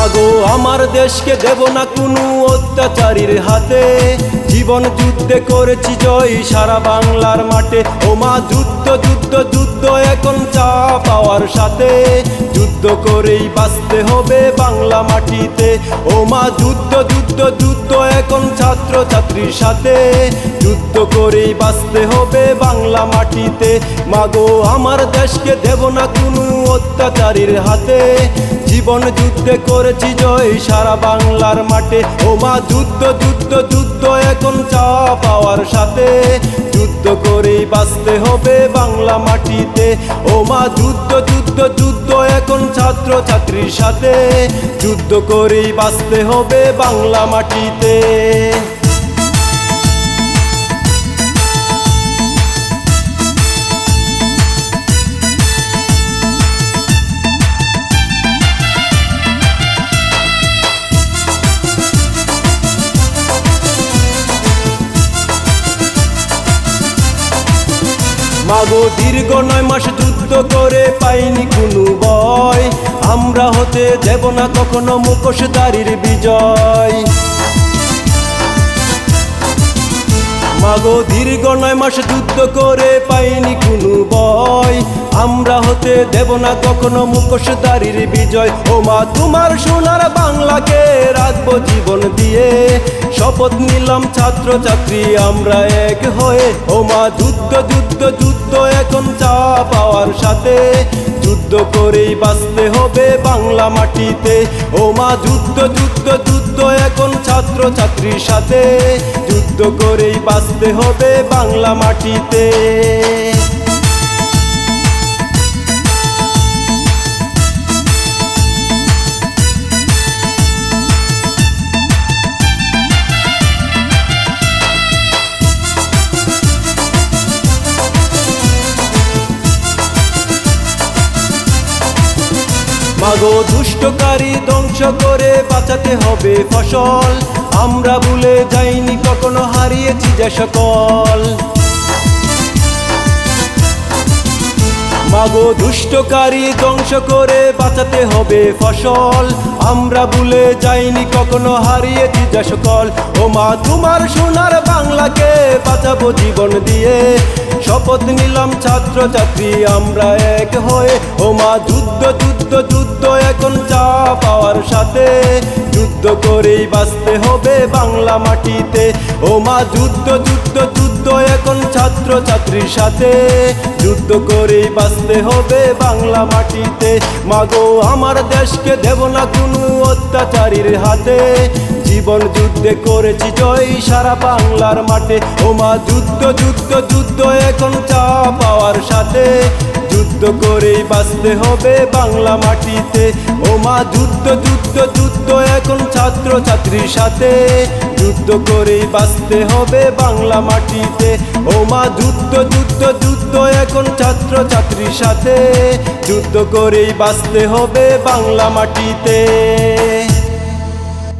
মাগো আমার দেশকে দেব না কোনো অত্যাচারীর হাতে। জীবন যুদ্ধে করেছি জয়, সারা বাংলার মাঠে। ও মা, যুদ্ধ যুদ্ধ যুদ্ধ এখন চা পাওয়ার সাথে। যুদ্ধ করেই বাঁচতে হবে বাংলা মাটিতে। ও মা, যুদ্ধ যুদ্ধ যুদ্ধ এখন ছাত্র ছাত্রীর সাথে। যুদ্ধ করেই বাঁচতে হবে বাংলা মাটিতে। মাগো আমার দেশকে দেব না কোনো অত্যাচারীর হাতে। জীবন যুদ্ধে করেছি জয়, সারা বাংলার মাঠে। ও মা, যুদ্ধ যুদ্ধ যুদ্ধ এখন চা পাওয়ার সাথে যুদ্ধ করেই বাঁচতে হবে বাংলা মাটিতে। ও মা যুদ্ধ যুদ্ধ যুদ্ধ, এখন ছাত্র ছাত্রীর সাথে যুদ্ধ করেই বাঁচতে হবে বাংলা মাটিতে। মাগো দীর্ঘ নয় মাস যুদ্ধ করে পাইনি কোনো বয় আমরা হতে দেব না কখনো মুখোশধারীর বিজয়। মাগো দীর্ঘ নয় মাস যুদ্ধ করে পাইনি কোনো বয়। আমরা হতে দেব না কখনো মুখোশধারীর বিজয়। ও মা, তোমার সোনার বাংলাকে রাখব জীবন দিয়ে। শপথ নিলাম ছাত্র ছাত্রী আমরা এক হয়ে। ও মা, যুদ্ধ যুদ্ধ যুদ্ধ এখন চা পাওয়ার সাথে। যুদ্ধ করেই বাঁচতে হবে বাংলা মাটিতে। ও মা, যুদ্ধ যুদ্ধ যুদ্ধ, এখন ছাত্র ছাত্রীর সাথে। যুদ্ধ করেই বাঁচতে হবে বাংলা মাটিতে। মাগো দুষ্টকারী ধ্বংস করে বাঁচাতে হবে ফসল। আমরা ভুলে যাইনি কখনো হারিয়েছি যে সকল। মাগো দুষ্টকারী ধ্বংস করে বাঁচাতে হবে ফসল। আমরা ভুলে যাইনি কখনো হারিয়ে যা সকল। ও মা, তোমার সোনার বাংলাকে বাঁচাবো জীবন দিয়ে। শপথ নিলাম ছাত্র ছাত্রী, আমরা এক হয়ে। ও মা, যুদ্ধ যুদ্ধ যুদ্ধ এখন চা পাওয়ার সাথে। যুদ্ধ করেই বাঁচতে হবে বাংলা মাটিতে। ও মা, যুদ্ধ যুদ্ধ যুদ্ধ ছাত্র ছাত্রীর সাথে যুদ্ধ করে বাঁচতে হবে বাংলা মাটিতে। মাগো, আমার দেশকে দেব না কোনো অত্যাচারীর হাতে। জীবন যুদ্ধে করেছি জয় সারা বাংলার মাঠে। ও মা যুদ্ধ যুদ্ধ যুদ্ধ এখন চা পাওয়ার সাথে। যুদ্ধ করেই বাঁচতে হবে বাংলা মাটিতে। ও মা যুদ্ধ যুদ্ধ যুদ্ধ, এখন ছাত্র ছাত্রীর সাথে। যুদ্ধ করেই বাঁচতে হবে বাংলা মাটিতে। ও মা যুদ্ধ যুদ্ধ যুদ্ধ, এখন ছাত্র ছাত্রীর সাথে। যুদ্ধ করেই বাঁচতে হবে বাংলা মাটিতে।